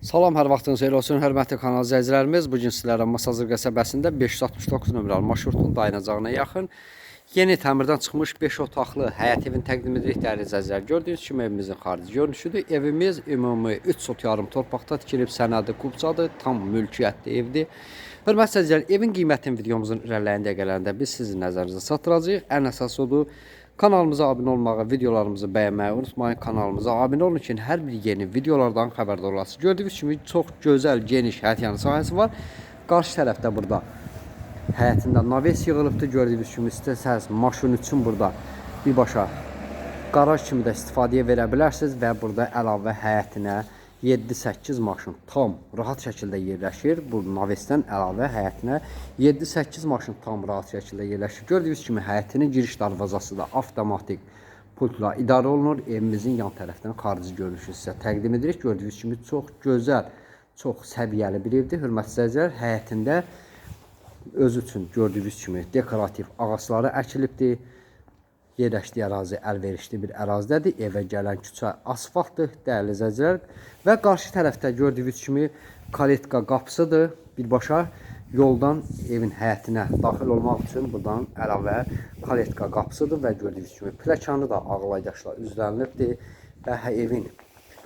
Salam, hər vaxtınız xeyir olsun, hörmətli kanal izləyicilərimiz. Bu gün sizlərə Masazır qəsəbəsində 569 nömrəli marşrutun dayanacağına yaxın yeni təmirdən çıxmış 5 otaqlı həyət evini təqdim edirik dəyərli izləyicilər. Gördüyünüz kimi evimizin xarici görünüşüdür. Evimiz ümumi 3 sot yarım torpaqda tikilib, sənədi kubcadır, tam mülkiyyətli evdir. Hörmətli izləyicilər, evin qiymətini videomuzun irəliləyən dəqiqələrində biz sizin nəzərinizə çatdıracağıq. Ən əsas odur, Kanalımıza abunə olmağı, videolarımızı bəyənməyi unutmayın. Kanalımıza abunə olun ki, hər bir yeni videolardan xəbərdar olasınız. Gördüyünüz kimi çox gözəl, geniş həyət yanı sahəsi var. Qarşı tərəfdə burada həyətində naves yığılıbdır. Gördüyünüz kimi istəsəz maşın üçün burada birbaşa qaraj kimi də istifadəyə verə bilərsiniz və burada əlavə həyətinə 7-8 maşın tam rahat şəkildə yerləşir. Bu navesdən əlavə həyətinə 7-8 maşın tam rahat şəkildə yerləşir. Gördüyünüz kimi həyətinin giriş darvazası da avtomatik pultla idarə olunur. Evimizin yan tərəfdən xarici görünüşü sizə təqdim edirik. Gördüyünüz kimi çox gözəl, çox səviyyəli bir evdir. Hörmətli izləyicilər, həyətində özü üçün gördüyünüz kimi dekorativ ağacları əkilibdir. Yerləşdiyi ərazi əlverişli bir ərazidədir. Evə gələn küçə asfaltdır, dəyərli izləyicilər. Və qarşı tərəfdə gördüyünüz kimi kaletka qapısıdır. Birbaşa yoldan evin həyətinə daxil olmaq üçün buradan əlavə kaletka qapısıdır və gördüyünüz kimi pləkanı da ağlaydaşla üzlənilibdir. Və hə- evin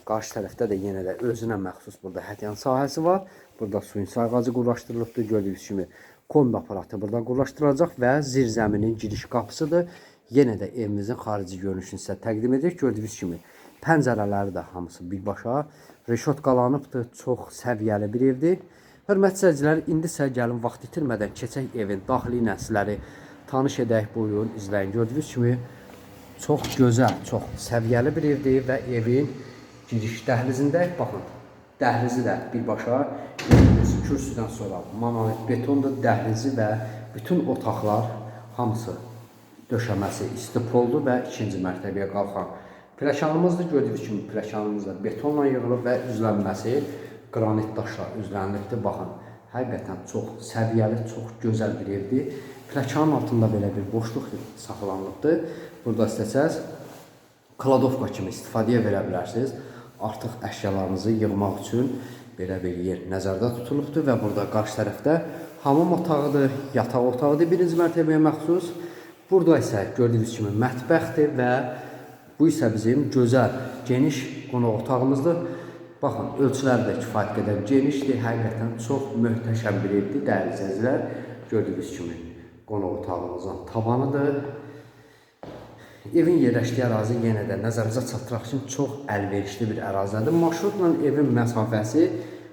qarşı tərəfdə də yenə də özünə məxsus burada hədyan sahəsi var. Burada suyun sayğacı quraşdırılıbdır. Gördüyünüz kimi kombi aparatı burada quraşdırılacaq və zirzəminin giriş qapısıdır. Yenə də evimizin xarici görünüşünü sizə təqdim edirik. Gördüyünüz kimi pəncərələri də hamısı birbaşa reşotqalanıbdır. Çox səviyyəli bir evdir. Hörmətli seyircilər, indi isə gəlin vaxt itirmədən keçək evin daxili nəsləri tanış edək. Buyurun, izləyin. Gördüyünüz kimi çox gözəl, çox səviyyəli bir evdir və evin giriş dəhlizində baxın. Dəhlizi də birbaşa gördüyünüz kürsüdən sonra monolit betondur dəhlizi və bütün otaqlar hamısı döşəməsi istipoldur və ikinci mərtəbəyə qalxan pləkanımızdır. Gördüyünüz kimi pləkanımız da betonla yığılıb və üzlənməsi qranit daşla üzlənilibdir. Baxın, həqiqətən çox səviyyəli, çox gözəl bir evdir. Pləkanın altında belə bir boşluq saxlanılıbdır. Burada istəsəz kladovka kimi istifadəyə verə bilərsiniz. Artıq əşyalarınızı yığmaq üçün belə bir yer nəzərdə tutulubdur və burada qarşı tərəfdə hamam otağıdır, yataq otağıdır birinci mərtəbəyə məxsus. Burada isə gördüyünüz kimi mətbəxdir və bu isə bizim gözəl, geniş qonaq otağımızdır. Baxın, ölçüləri də kifayət qədər genişdir. Həqiqətən çox möhtəşəm bir evdir, dəyərli izləyicilər. Gördüyünüz kimi qonaq otağımızın tavanıdır. Evin yerləşdiyi ərazi yenə də nəzərinizə çatdıraq üçün çox əlverişli bir ərazidir. Marşrutla evin məsafəsi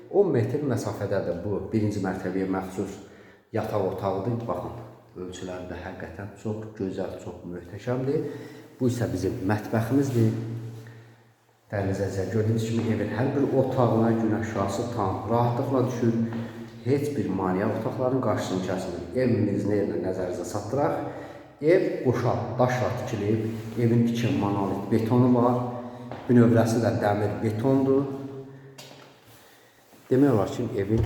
10 metr məsafədədir. Bu birinci mərtəbəyə məxsus yataq otağıdır. Baxın, ölçüləri də həqiqətən çox gözəl, çox möhtəşəmdir. Bu isə bizim mətbəximizdir. İzləyicilər, gördüyünüz kimi evin hər bir otağına günəş şüası tam rahatlıqla düşür. Heç bir maneə otaqların qarşısını kəsmir. Evimizin yerinə nəzərinizə çatdıraq. Ev qoşa daşla tikilib, evin içi monolit betonu var. Bünövrəsi də dəmir betondur. Demək olar ki, evin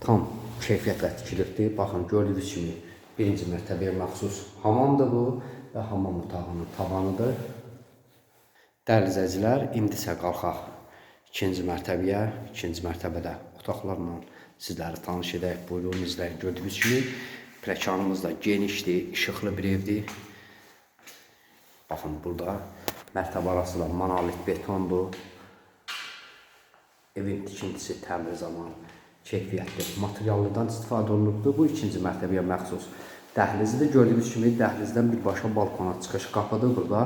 tam keyfiyyətlə tikilibdir. Baxın, gördüyünüz kimi birinci mərtəbəyə məxsus hamamdır bu və hamam otağının tavanıdır. Dəyərli izləyicilər, indi isə qalxaq ikinci mərtəbəyə. İkinci mərtəbədə otaqlarla sizləri tanış edək. Buyurun izləyin. Gördüyünüz kimi pləkanımız da genişdir, işıqlı bir evdir. Baxın, burada mərtəbə arası da monolit betondur. Evin tikintisi təmir zamanı keyfiyyətli materiallardan istifadə olunubdur. Bu ikinci mərtəbəyə məxsus dəhlizidir. Gördüyünüz kimi dəhlizdən birbaşa balkona çıxış qapıdır burada.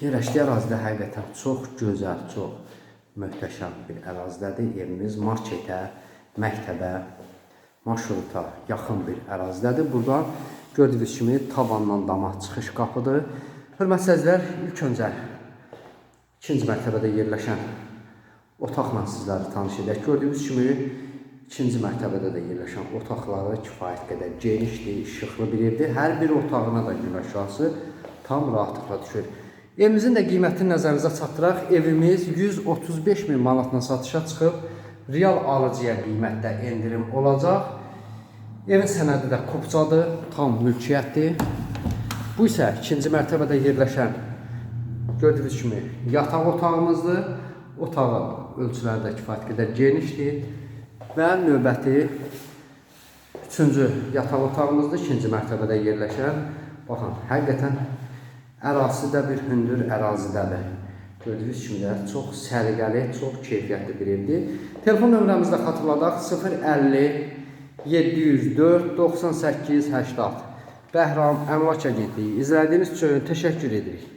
Yerləşdiyi ərazidə həqiqətən çox gözəl, çox möhtəşəm bir ərazidədir. Evimiz marketə, məktəbə, marşruta yaxın bir ərazidədir. Burada gördüyünüz kimi tavandan dama çıxış qapıdır. Hörmətli izləyicilər, ilk öncə ikinci mərtəbədə yerləşən otaqla sizləri tanış edək. Gördüyünüz kimi ikinci mərtəbədə də yerləşən otaqları kifayət qədər genişdir, işıqlı bir evdir. Hər bir otağına da günəş şüası tam rahatlıqla düşür. Evimizin də qiymətini nəzərinizə çatdıraq. Evimiz 135 min manatla satışa çıxıb. Real alıcıya qiymətdə endirim olacaq. Evin sənədi də kupcadır, tam mülkiyyətdir. Bu isə ikinci mərtəbədə yerləşən gördüyünüz kimi yataq otağımızdır. Otağı ölçüləri də kifayət qədər genişdir və növbəti üçüncü yataq otağımızdır, ikinci mərtəbədə yerləşən. Baxın, həqiqətən ərazisi də bir hündür ərazidədir. Gördüyünüz kimi də çox səliqəli, çox keyfiyyətli bir evdir. Telefon nömrəmizi də xatırladaq 050 704 98 80. Bəhram Əmlak Agentliyi. İzlədiyiniz üçün təşəkkür edirik.